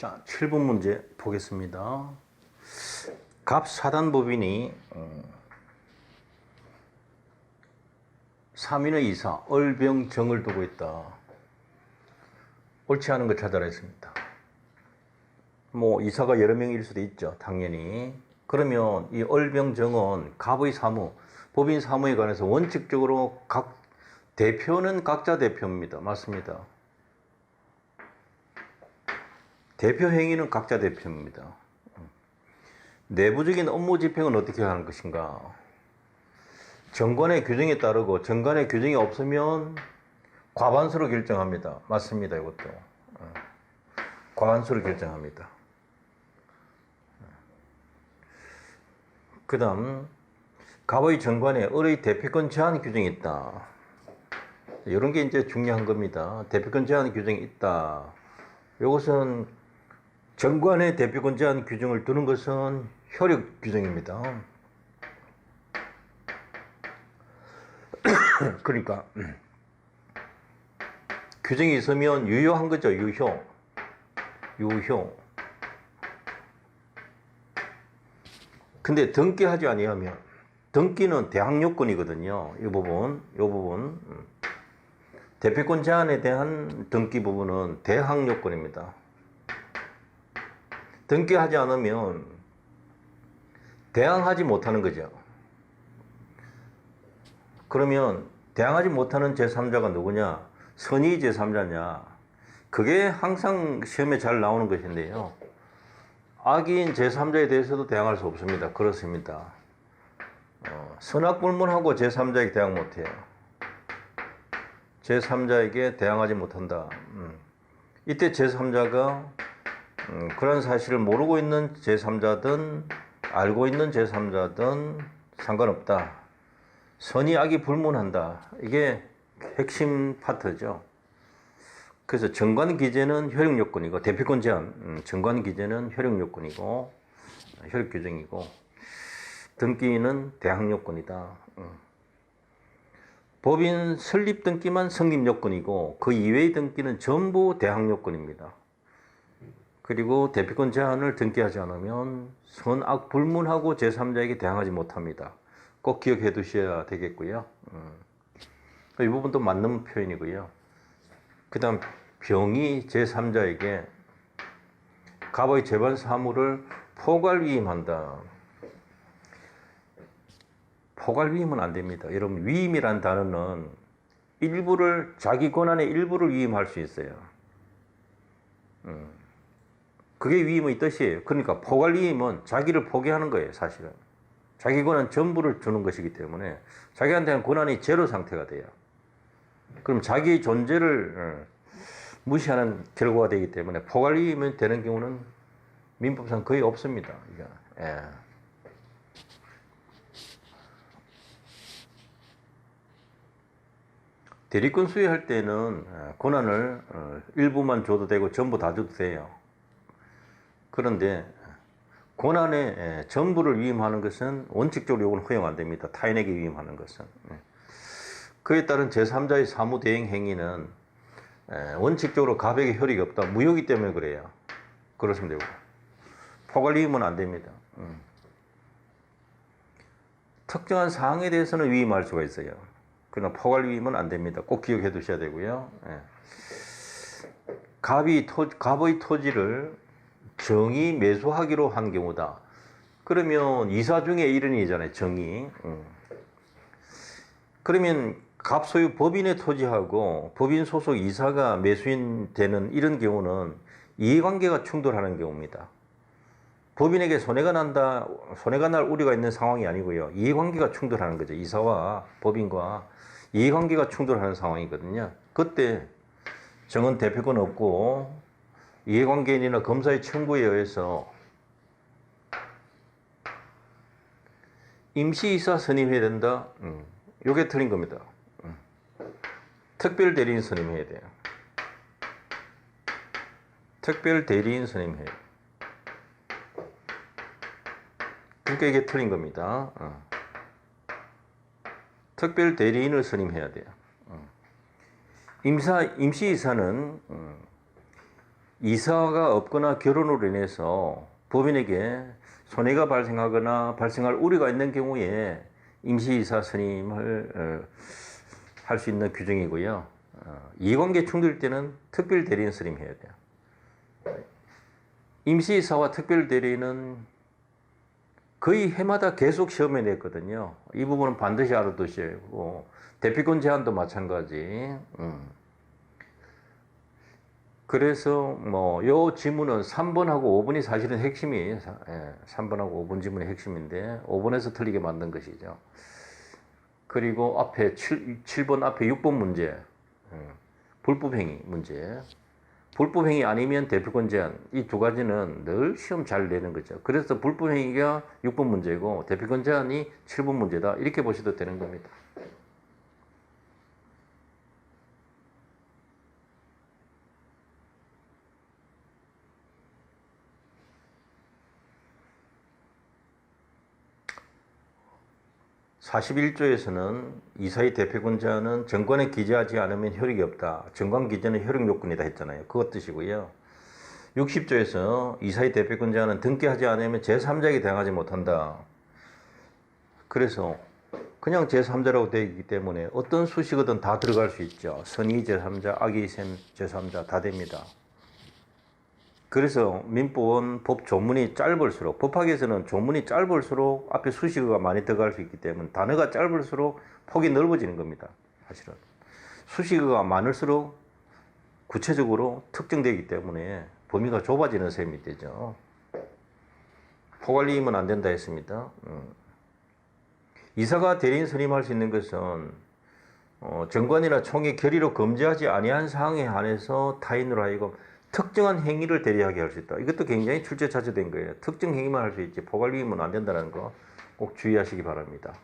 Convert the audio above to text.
자, 7번 문제 보겠습니다. 갑 사단법인이 음, 삼인의 이사 얼병정을 두고 있다. 옳지 않은 걸 찾아라 했습니다. 뭐 이사가 여러 명일 수도 있죠. 당연히. 그러면 이 얼병정은 갑의 사무, 법인 사무에 관해서 원칙적으로 각 대표는 각자 대표입니다. 맞습니다. 대표 행위는 각자 대표입니다. 내부적인 업무 집행은 어떻게 하는 것인가? 정관의 규정에 따르고 정관의 규정이 없으면 과반수로 결정합니다. 맞습니다. 이것도. 어. 과반수로 결정합니다. 그 다음, 갑의 정관에 을의 대표권 제한 규정이 있다. 이런 게 이제 중요한 겁니다. 대표권 제한 규정이 있다. 이것은 정관의 대표권 제한 규정을 두는 것은 효력 규정입니다. 그러니까 규정이 있으면 유효한 거죠. 유효. 유효. 근데 등기하지 아니하면 등기는 대항 요건이거든요. 이 부분, 이 부분. 음. 대표권 제한에 대한 등기 부분은 대항 요건입니다. 등기하지 않으면 대항하지 못하는 거죠. 그러면 대항하지 못하는 제3자가 누구냐? 선의 제3자냐? 그게 항상 시험에 잘 나오는 것인데요. 악인 제3자에 대해서도 대항할 수 없습니다. 그렇습니다. 어, 선악불문하고 제3자에게 대항 못해요. 제3자에게 대항하지 못한다. 음. 이때 제3자가 음, 그런 사실을 모르고 있는 제3자든 알고 있는 제3자든 상관없다. 선이 악이 불문한다. 이게 핵심 파트죠. 그래서 정관 기재는 효력 요건이고 대표권 제한, 음, 정관 기재는 효력 요건이고 효력 규정이고 등기는 대항 요건이다. 음. 법인 설립 등기만 성립 요건이고 그 이외의 등기는 전부 대항 요건입니다. 그리고 대표권 제한을 등기하지 않으면 선악 불문하고 제3자에게 대항하지 못합니다. 꼭 기억해 두셔야 되겠고요. 음. 이 부분도 맞는 표현이고요. 그 다음 병이 제3자에게 갑의 재반 사무를 포괄 위임한다. 포괄 위임은 안 됩니다. 여러분 위임이란 단어는 일부를 자기 권한의 일부를 위임할 수 있어요. 음. 그게 위임의 뜻이에요. 그러니까 포괄 위임은 자기를 포기하는 거예요, 사실은. 자기 권한 전부를 주는 것이기 때문에 자기한테는 권한이 제로 상태가 돼요. 그럼 자기의 존재를 어, 무시하는 결과가 되기 때문에 포괄 위임이 되는 경우는 민법상 거의 없습니다. 예. 대리권 수여할 때는 어, 권한을 어, 일부만 줘도 되고 전부 다 줘도 돼요. 그런데 권한의 예, 전부를 위임하는 것은 원칙적으로 이건 허용 안 됩니다. 타인에게 위임하는 것은. 예. 그에 따른 제3자의 사무대행 행위는 예, 원칙적으로 가백의 효력이 없다. 무효기 때문에 그래요. 되고. 포괄 위임은 안 됩니다. 음. 특정한 사항에 대해서는 위임할 수가 있어요. 그러나 포괄 위임은 안 됩니다. 꼭 기억해 두셔야 되고요. 갑이 토, 갑의 토지를 정이 매수하기로 한 경우다. 그러면 이사 중에 일원이잖아요. 정이. 음. 그러면 갑 소유 법인의 토지하고 법인 소속 이사가 매수인 되는 이런 경우는 이해관계가 충돌하는 경우입니다. 법인에게 손해가 난다, 손해가 날 우려가 있는 상황이 아니고요. 이해관계가 충돌하는 거죠. 이사와 법인과 이해관계가 충돌하는 상황이거든요. 그때 정은 대표권 없고 이해관계인이나 검사의 청구에 의해서 임시이사 선임해야 된다. 음, 요게 틀린 겁니다. 음. 특별 대리인 선임해야 돼요. 특별 대리인 선임해야 돼요. 그러니까 이게 틀린 겁니다. 어. 특별 대리인을 선임해야 돼요. 어. 임사 임시이사는 음, 이사가 없거나 결혼으로 인해서 법인에게 손해가 발생하거나 발생할 우려가 있는 경우에 임시이사 선임을 어, 할수 있는 규정이고요. 어, 이해관계 충돌 때는 특별 대리인 선임해야 돼요. 임시이사와 특별 대리인은 거의 해마다 계속 시험에 냈거든요. 이 부분은 반드시 알아두셔야 하고 대피권 제한도 마찬가지. 음. 그래서 뭐 요 지문은 3번하고 5번이 사실은 핵심이에요. 사- 예, 3번하고 5번 지문이 핵심인데 5번에서 틀리게 만든 것이죠. 그리고 앞에 7, 7번 앞에 6번 문제. 음, 불법행위 문제. 불법행위 아니면 대표권 제한 이 두 가지는 늘 시험 잘 내는 거죠. 그래서 불법행위가 6번 문제고 대표권 제한이 7번 문제다 이렇게 보셔도 되는 겁니다. 사십일 조에서는 이사의 대표권 제한은 정관에 기재하지 않으면 효력이 없다. 정관 기재는 효력 요건이다 했잖아요. 그것 뜻이고요. 60조에서 이사의 대표권 제한은 등기하지 않으면 제3자에게 대항하지 못한다. 그래서 그냥 제3자라고 되어 있기 때문에 어떤 수식어든 다 들어갈 수 있죠. 선의 제3자, 악의 셈 제3자 다 됩니다. 그래서 민법은 법 조문이 짧을수록 법학에서는 조문이 짧을수록 앞에 수식어가 많이 들어갈 수 있기 때문에 단어가 짧을수록 폭이 넓어지는 겁니다. 사실은 수식어가 많을수록 구체적으로 특정되기 때문에 범위가 좁아지는 셈이 되죠. 포괄리임은 안 된다 했습니다. 음. 이사가 대리인 선임할 수 있는 것은 어, 정관이나 총회 결의로 금지하지 아니한 사항에 한해서 타인으로 하여금 특정한 행위를 대리하게 할 수 있다. 이것도 굉장히 출제차지된 거예요. 특정 행위만 할 수 있지 포괄리임은 안 된다는 거 꼭 주의하시기 바랍니다.